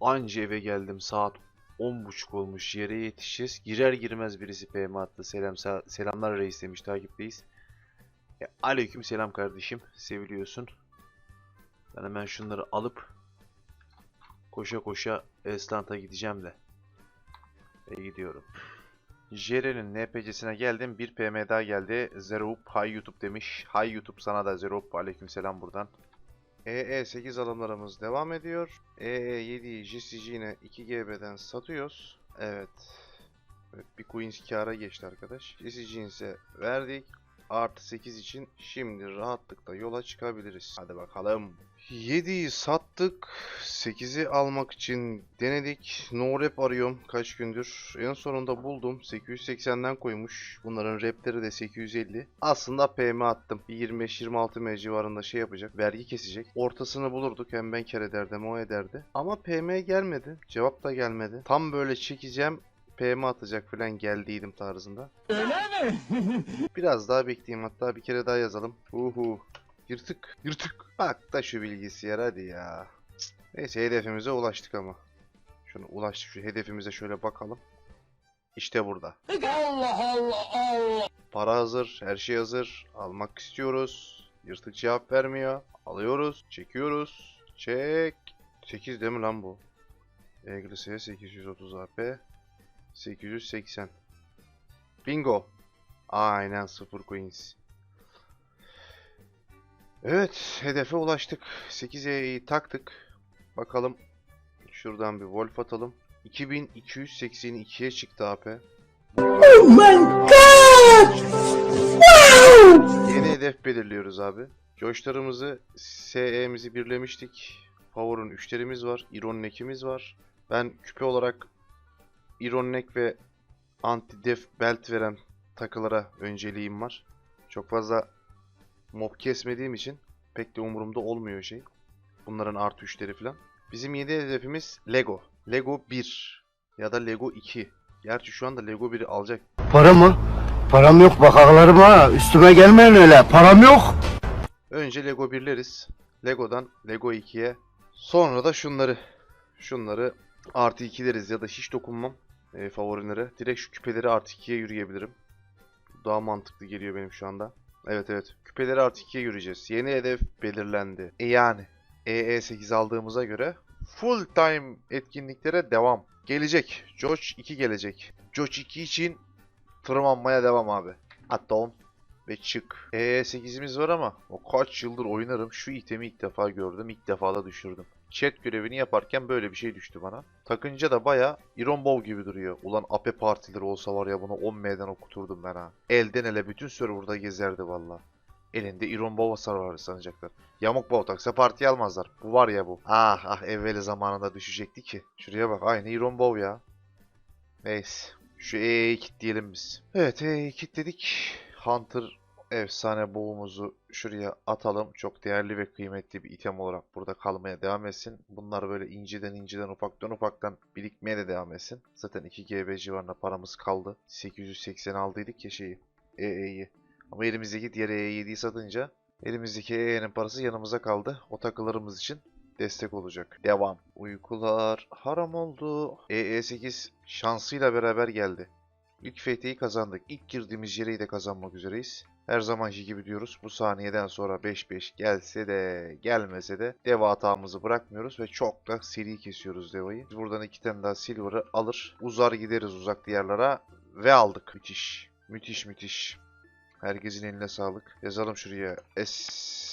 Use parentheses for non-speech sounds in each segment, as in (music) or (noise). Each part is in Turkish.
Anca eve geldim saat 10.30 olmuş yere yetişeceğiz. Girer girmez birisi PM attı. Selam selamlar reis demiş takipteyiz. E, aleyküm selam kardeşim. Seviliyorsun. Ben hemen şunları alıp koşa koşa Estant'a gideceğim de. Ve gidiyorum. Jere'nin NPC'sine geldim. Bir PM daha geldi. Zeroup, Hay YouTube demiş. Hay YouTube sana da Zeroup. Aleyküm selam buradan. EE8 alımlarımız devam ediyor. EE7'yi JCG'ne 2GB'den satıyoruz. Evet. Evet bir coins kâra geçti arkadaş. JCG'ni ise verdik. Artı 8 için şimdi rahatlıkla yola çıkabiliriz. Hadi bakalım. 7'yi sattık. 8'i almak için denedik. No rap arıyorum kaç gündür. En sonunda buldum. 880'den koymuş. Bunların rapleri de 850. Aslında PM attım. Bir 25-26 M civarında şey yapacak. Vergi kesecek. Ortasını bulurduk. Hem ben kere ederdim o ederdi. Ama PM gelmedi. Cevap da gelmedi. Tam böyle çekeceğim. PM atacak falan geldiydim tarzında. (laughs) Biraz daha bekleyeyim hatta bir kere daha yazalım. Uhu. Yırtık. Yırtık. Bak da şu bilgisayar hadi ya. Cık. Neyse hedefimize ulaştık ama. Şunu ulaştık şu hedefimize şöyle bakalım. İşte burada. Allah Allah Allah. Para hazır, her şey hazır. Almak istiyoruz. Yırtık cevap vermiyor. Alıyoruz, çekiyoruz. Çek. 8 değil mi lan bu? EGLS'ye 830 AP. 880. Bingo. Aynen 0 coins. Evet, hedefe ulaştık. 8E'yi taktık. Bakalım. Şuradan bir wolf atalım. 2282'ye çıktı AP. Oh my god. Yeni hedef belirliyoruz abi. Coşlarımızı, SE'mizi birlemiştik. Power'ın 3'lerimiz var. Iron Neck'imiz var. Ben küpe olarak Iron Neck ve Anti-Def Belt veren takılara önceliğim var. Çok fazla mob kesmediğim için pek de umurumda olmuyor şey. Bunların artı 3'leri falan. Bizim yeni hedefimiz Lego. Lego 1 ya da Lego 2. Gerçi şu anda Lego 1'i alacak Para mı? Param yok bak ağlarım ha. Üstüme gelmeyin öyle. Param yok. Önce Lego 1'leriz. Lego'dan Lego 2'ye. Sonra da şunları. Şunları artı 2'leriz ya da hiç dokunmam e, favorilere. Direkt şu küpeleri artı 2'ye yürüyebilirim. Daha mantıklı geliyor benim şu anda. Evet evet. Küpeleri artı 2'ye yürüyeceğiz. Yeni hedef belirlendi. E yani. EE8 aldığımıza göre full time etkinliklere devam. Gelecek. George 2 gelecek. George 2 için tırmanmaya devam abi. Hatta 10 ve çık. EE8'imiz var ama o kaç yıldır oynarım. Şu itemi ilk defa gördüm. ilk defa da düşürdüm. Chat görevini yaparken böyle bir şey düştü bana. Takınca da baya Iron Bow gibi duruyor. Ulan AP partileri olsa var ya bunu 10M'den okuturdum ben ha. Elden ele bütün serverda gezerdi valla. Elinde Iron Bow hasar var sanacaklar. Yamuk Bow taksa partiye almazlar. Bu var ya bu. Ah ah evveli zamanında düşecekti ki. Şuraya bak aynı Iron Bow ya. Neyse. Şu E'yi kilitleyelim biz. Evet E'yi kilitledik. Hunter efsane boğumuzu şuraya atalım. Çok değerli ve kıymetli bir item olarak burada kalmaya devam etsin. Bunlar böyle inceden inceden ufaktan ufaktan birikmeye de devam etsin. Zaten 2 GB civarında paramız kaldı. 880 aldıydık ya şeyi. EE'yi. Ama elimizdeki diğer E7'yi satınca elimizdeki EE'nin parası yanımıza kaldı. O takılarımız için destek olacak. Devam. Uykular haram oldu. EE8 şansıyla beraber geldi. İlk FT'yi kazandık. İlk girdiğimiz yereyi de kazanmak üzereyiz. Her zamanki gibi diyoruz. Bu saniyeden sonra 5-5 gelse de gelmese de deva hatamızı bırakmıyoruz ve çok da seri kesiyoruz devayı. Biz buradan iki tane daha silver'ı alır. Uzar gideriz uzak diyarlara ve aldık. Müthiş. Müthiş müthiş. Herkesin eline sağlık. Yazalım şuraya. S.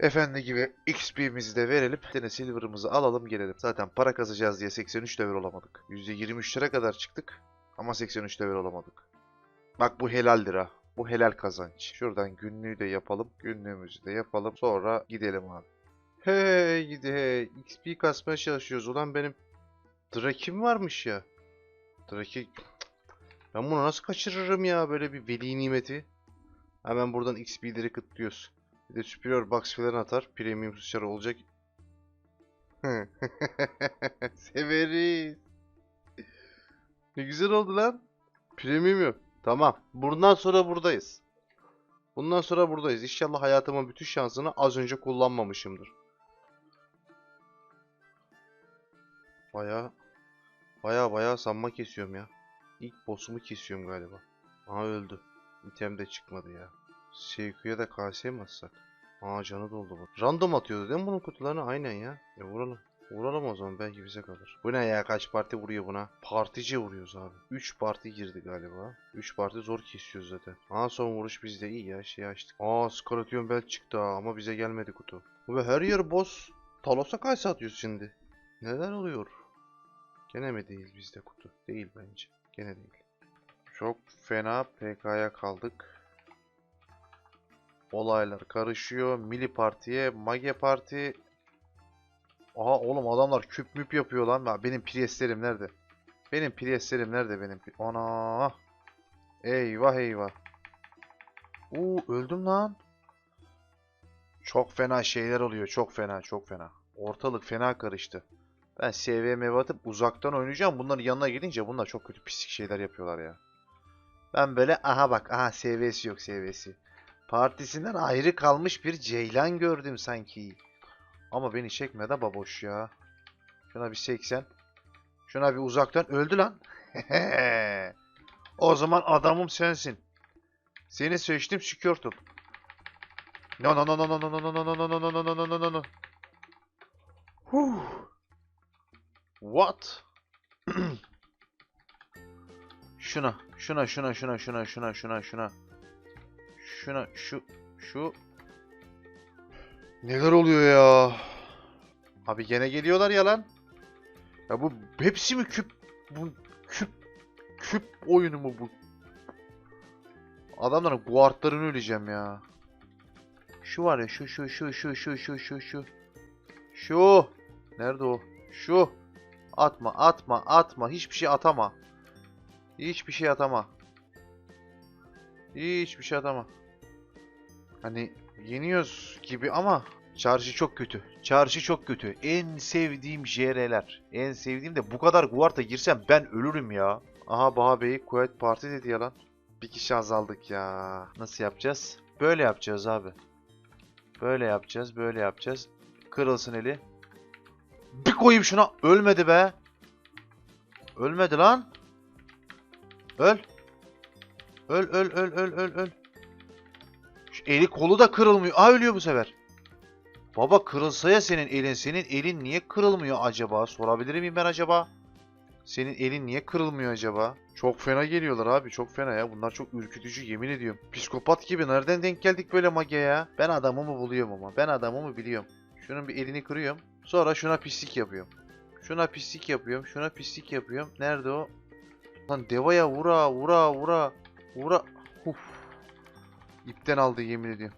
Efendi gibi XP'mizi de verelim. Bir tane silver'ımızı alalım gelelim. Zaten para kazacağız diye 83 devir olamadık. %23'lere kadar çıktık. Ama 83 devir olamadık. Bak bu helaldir ha. Bu helal kazanç. Şuradan günlüğü de yapalım. Günlüğümüzü de yapalım. Sonra gidelim abi. Hey gidi hey. XP kasmaya çalışıyoruz. Ulan benim Drake'im varmış ya. Drake... Ben bunu nasıl kaçırırım ya böyle bir veli nimeti. Hemen buradan XP'leri kıtlıyoruz. Bir de Superior Box falan atar. Premium sıçrar olacak. (laughs) Severiz. Ne güzel oldu lan. Premium yok. Tamam. Bundan sonra buradayız. Bundan sonra buradayız. İnşallah hayatımın bütün şansını az önce kullanmamışımdır. Baya baya baya sanma kesiyorum ya. İlk boss'umu kesiyorum galiba. Aha öldü. İtem de çıkmadı ya. Seiku'ya da KS mi atsak? Aa canı doldu bu. Random atıyordu değil mi bunun kutularını? Aynen ya. E vuralım. Vuralım o zaman belki bize kalır. Bu ne ya kaç parti vuruyor buna? Partici vuruyoruz abi. 3 parti girdi galiba. 3 parti zor kesiyoruz zaten. Aa son vuruş bizde iyi ya şey açtık. Aa Scorpion Belt çıktı ha ama bize gelmedi kutu. Bu her yer boss. Talos'a kaç atıyoruz şimdi? Neler oluyor? Gene mi değil bizde kutu? Değil bence. Gene değil. Çok fena PK'ya kaldık. Olaylar karışıyor. Mili partiye, Mage parti. Aha oğlum adamlar küp müp yapıyor lan. Benim Priestlerim nerede? Benim Priestlerim nerede benim? Ana! Eyvah eyvah. Uuu öldüm lan. Çok fena şeyler oluyor. Çok fena, çok fena. Ortalık fena karıştı. Ben SVM atıp uzaktan oynayacağım. Bunların yanına gidince bunlar çok kötü pislik şeyler yapıyorlar ya. Ben böyle aha bak aha SV'si yok SV'si. Partisinden ayrı kalmış bir ceylan gördüm sanki. Ama beni çekmedi baboş ya. Şuna bir 80. Şuna bir uzaktan öldü lan. o zaman adamım sensin. Seni seçtim Squirtle. No no no no no no no no no no no no no no no no no. Huh. What? şuna, şuna, şuna, şuna, şuna, şuna, şuna, şuna. Şuna, şu, şu. Neler oluyor ya? Abi gene geliyorlar ya lan. Ya bu hepsi mi küp? Bu küp, küp oyunu mu bu? Adamların guardlarını öleceğim ya. Şu var ya şu şu şu şu şu şu şu şu. Şu. Nerede o? Şu. Atma atma atma. Hiçbir şey atama. Hiçbir şey atama. Hiçbir şey atama. Hani yeniyoruz gibi ama çarşı çok kötü. Çarşı çok kötü. En sevdiğim JR'ler. En sevdiğim de bu kadar Guart'a girsem ben ölürüm ya. Aha Baha Bey Kuvvet Parti dedi ya lan. Bir kişi azaldık ya. Nasıl yapacağız? Böyle yapacağız abi. Böyle yapacağız, böyle yapacağız. Kırılsın eli. Bir koyayım şuna. Ölmedi be. Ölmedi lan. Öl. Öl, öl, öl, öl, öl, öl. Eli kolu da kırılmıyor. Aa ölüyor bu sefer. Baba kırılsa ya senin elin. Senin elin niye kırılmıyor acaba? Sorabilir miyim ben acaba? Senin elin niye kırılmıyor acaba? Çok fena geliyorlar abi. Çok fena ya. Bunlar çok ürkütücü yemin ediyorum. Psikopat gibi. Nereden denk geldik böyle mage ya? Ben adamımı buluyorum ama. Ben adamımı biliyorum. Şunun bir elini kırıyorum. Sonra şuna pislik yapıyorum. Şuna pislik yapıyorum. Şuna pislik yapıyorum. Nerede o? Lan devaya vura vura vura. Vura. Uf. İpten aldı yemin ediyorum.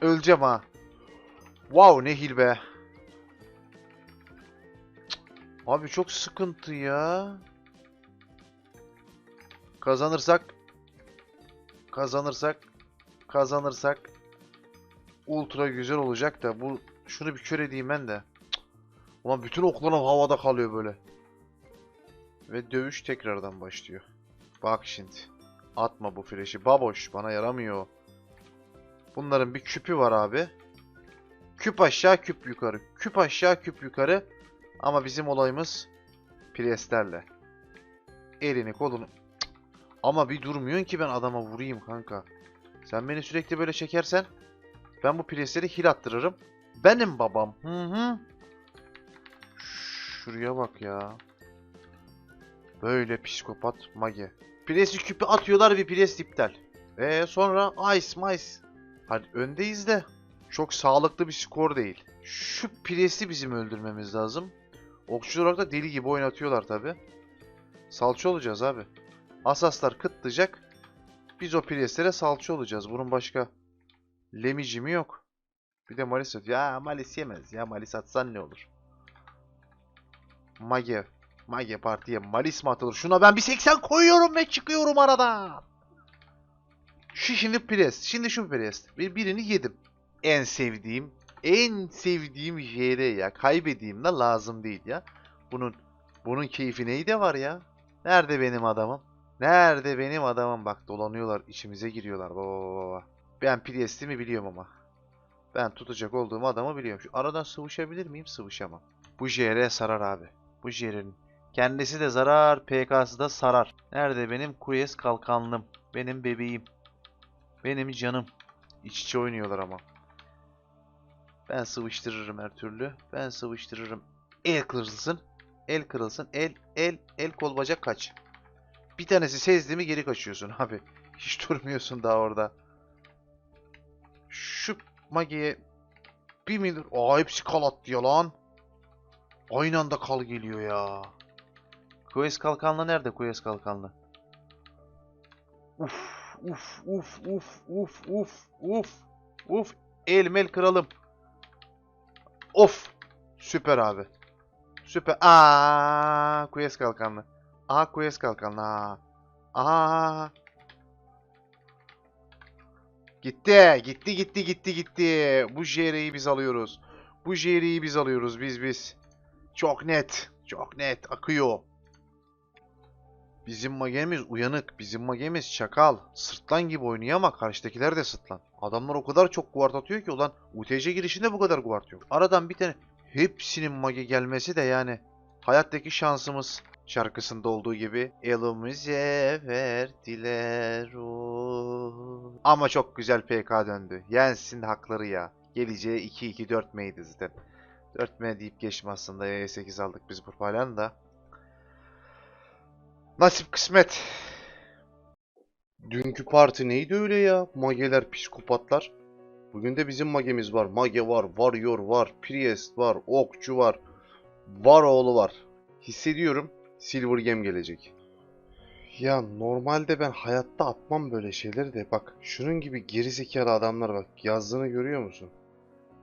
Öleceğim ha. Wow ne hil be. Abi çok sıkıntı ya. Kazanırsak kazanırsak kazanırsak ultra güzel olacak da bu şunu bir kör edeyim ben de. Ulan bütün oklarım havada kalıyor böyle. Ve dövüş tekrardan başlıyor. Bak şimdi. Atma bu flash'i. Baboş. Bana yaramıyor. Bunların bir küpü var abi. Küp aşağı küp yukarı. Küp aşağı küp yukarı. Ama bizim olayımız Priestlerle. Elini kolunu. Ama bir durmuyorsun ki ben adama vurayım kanka. Sen beni sürekli böyle çekersen ben bu Priestleri hil attırırım. Benim babam. Hı hı. Şuraya bak ya. Böyle psikopat mage. Presi küpü atıyorlar bir pres iptal. Ve sonra ice mice. Hadi öndeyiz de çok sağlıklı bir skor değil. Şu presi bizim öldürmemiz lazım. Okçular olarak da deli gibi oynatıyorlar tabi. Salça olacağız abi. Asaslar kıtlayacak. Biz o preslere salça olacağız. Bunun başka lemici mi yok? Bir de malis at. Ya malis yemez ya. Malis atsan ne olur? Mage. Mage partiye malis mi atılır? Şuna ben bir 80 koyuyorum ve çıkıyorum aradan. Şu şimdi pres. Şimdi şu pres. Bir, birini yedim. En sevdiğim, en sevdiğim JR ya. Kaybedeyim de lazım değil ya. Bunun bunun keyfi neydi var ya? Nerede benim adamım? Nerede benim adamım? Bak dolanıyorlar, içimize giriyorlar. Baba baba. Ben Priest'imi biliyorum ama. Ben tutacak olduğum adamı biliyorum. Şu aradan sıvışabilir miyim? Sıvışamam. Bu JR sarar abi. Bu JR'nin. Kendisi de zarar, PK'sı da sarar. Nerede benim Kuyes kalkanlım? Benim bebeğim. Benim canım. İç içe oynuyorlar ama. Ben sıvıştırırım her türlü. Ben sıvıştırırım. El kırılsın. El kırılsın. El, el, el kol bacak kaç. Bir tanesi sezdi mi geri kaçıyorsun abi. (laughs) Hiç durmuyorsun daha orada. Şu Mage'ye bir milir... Aa hepsi kal attı ya lan. Aynı anda kal geliyor ya. Quest kalkanlı nerede Quest kalkanlı? Uf uf uf uf uf uf uf uf el mel kıralım. Of süper abi. Süper. Aa Quest kalkanlı. Aha Quest kalkanlı. Aa. Aha. Gitti. Gitti gitti gitti gitti. Bu JR'yi biz alıyoruz. Bu JR'yi biz alıyoruz biz biz. Çok net. Çok net. Akıyor. Bizim magemiz uyanık. Bizim magemiz çakal. Sırtlan gibi oynuyor ama karşıdakiler de sırtlan. Adamlar o kadar çok guard atıyor ki ulan UTC girişinde bu kadar guard yok. Aradan bir tane hepsinin mage gelmesi de yani hayattaki şansımız şarkısında olduğu gibi elimize verdiler o. Ama çok güzel PK döndü. Yensin hakları ya. Geleceği 2-2-4 meydi zaten. 4M deyip geçme aslında. E8 aldık biz bu falan da. Nasip kısmet. Dünkü parti neydi öyle ya? Mageler, psikopatlar. Bugün de bizim magemiz var. Mage var, Warrior var, Priest var, Okçu var. Var oğlu var. Hissediyorum Silver Game gelecek. Ya normalde ben hayatta atmam böyle şeyleri de bak şunun gibi gerizekalı adamlar bak yazdığını görüyor musun?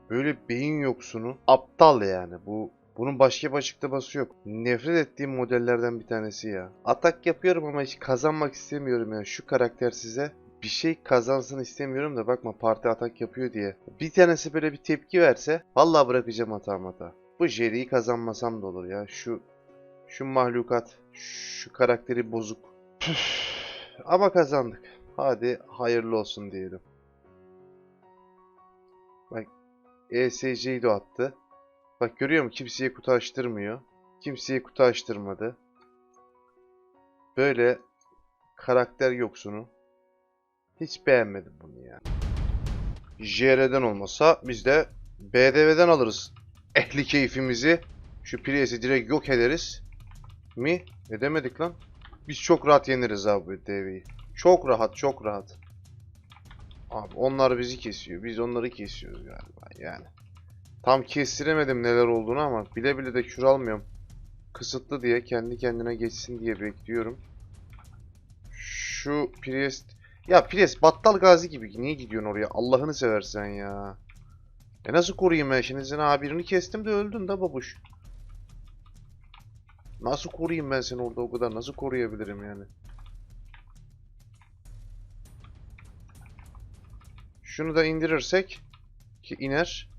Böyle beyin yoksunu aptal yani bu bunun başka bir açıklaması yok. Nefret ettiğim modellerden bir tanesi ya. Atak yapıyorum ama hiç kazanmak istemiyorum ya. Şu karakter size bir şey kazansın istemiyorum da bakma parti atak yapıyor diye. Bir tanesi böyle bir tepki verse vallahi bırakacağım hata hata. Bu Jerry'yi kazanmasam da olur ya. Şu şu mahlukat, şu karakteri bozuk. Püf. Ama kazandık. Hadi hayırlı olsun diyelim. Bak ESC'yi de attı. Bak görüyor musun? Kimseye kutu açtırmıyor. Kimseye kutu açtırmadı. Böyle karakter yoksunu. Hiç beğenmedim bunu ya. JR'den olmasa biz de BDV'den alırız. Ehli keyfimizi. Şu Prius'i direkt yok ederiz. Mi? Edemedik lan. Biz çok rahat yeniriz abi bu DV'yi. Çok rahat, çok rahat. Abi onlar bizi kesiyor. Biz onları kesiyoruz galiba yani. Tam kestiremedim neler olduğunu ama bile bile de kür almıyorum. Kısıtlı diye kendi kendine geçsin diye bekliyorum. Şu Priest... Ya Priest battal gazi gibi. Niye gidiyorsun oraya? Allah'ını seversen ya. E nasıl koruyayım ben şimdi? Seni ha birini kestim de öldün de babuş. Nasıl koruyayım ben seni orada o kadar? Nasıl koruyabilirim yani? Şunu da indirirsek ki iner.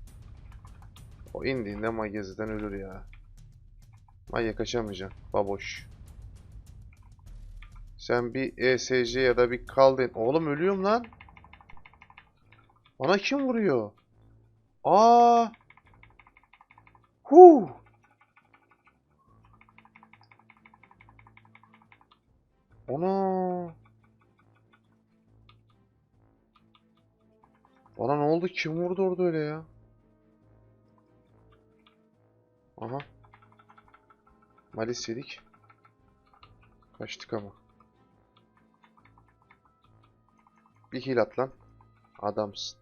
O indiğinde Mageziden ölür ya. Maya kaçamayacaksın. Baboş. Sen bir ESC ya da bir kaldın. Oğlum ölüyorum lan. Bana kim vuruyor? Aa! Hu! Ana! Bana ne oldu? Kim vurdu orada öyle ya? Aha. Malis yedik. Kaçtık ama. Bir heal at lan. Adamsın.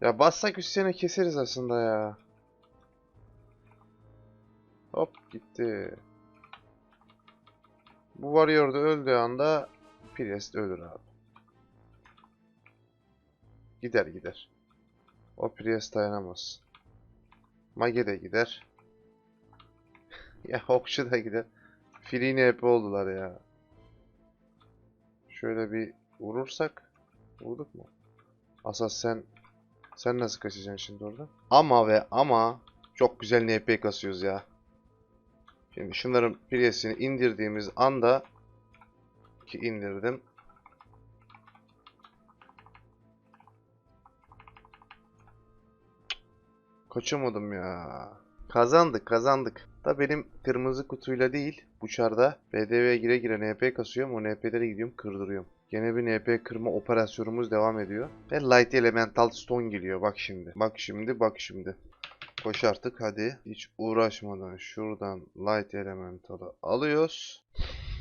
Ya bassak üstüne keseriz aslında ya. Hop gitti. Bu Warrior da öldüğü anda Priest ölür abi. Gider gider. O Priest dayanamaz. Mage de gider. (laughs) ya Okçu da gider. Filini hep oldular ya. Şöyle bir vurursak. Vurduk mu? Asas sen sen nasıl kaçacaksın şimdi orada? Ama ve ama çok güzel NP kasıyoruz ya. Şimdi şunların Priest'ini indirdiğimiz anda ki indirdim. Kaçamadım ya. Kazandık kazandık. Da benim kırmızı kutuyla değil. Buçarda BDV'ye gire gire NP kasıyorum. O NP'lere gidiyorum kırdırıyorum. Gene bir NP kırma operasyonumuz devam ediyor. Ve Light Elemental Stone geliyor. Bak şimdi. Bak şimdi bak şimdi. Koş artık hadi. Hiç uğraşmadan şuradan Light Elemental'ı alıyoruz.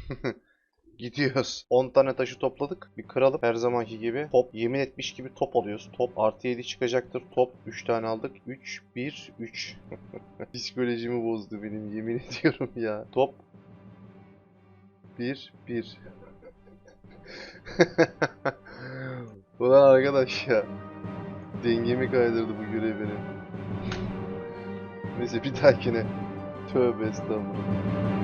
(laughs) Gidiyoruz. (laughs) 10 tane taşı topladık. Bir kıralım. Her zamanki gibi. Top yemin etmiş gibi top alıyoruz. Top artı 7 çıkacaktır. Top 3 tane aldık. 3, 1, 3. Psikolojimi bozdu benim yemin (laughs) ediyorum ya. Top 1, 1. (laughs) Ulan arkadaş ya. Dengemi kaydırdı bu görev benim. Neyse bir dahakine. Tövbe estağfurullah.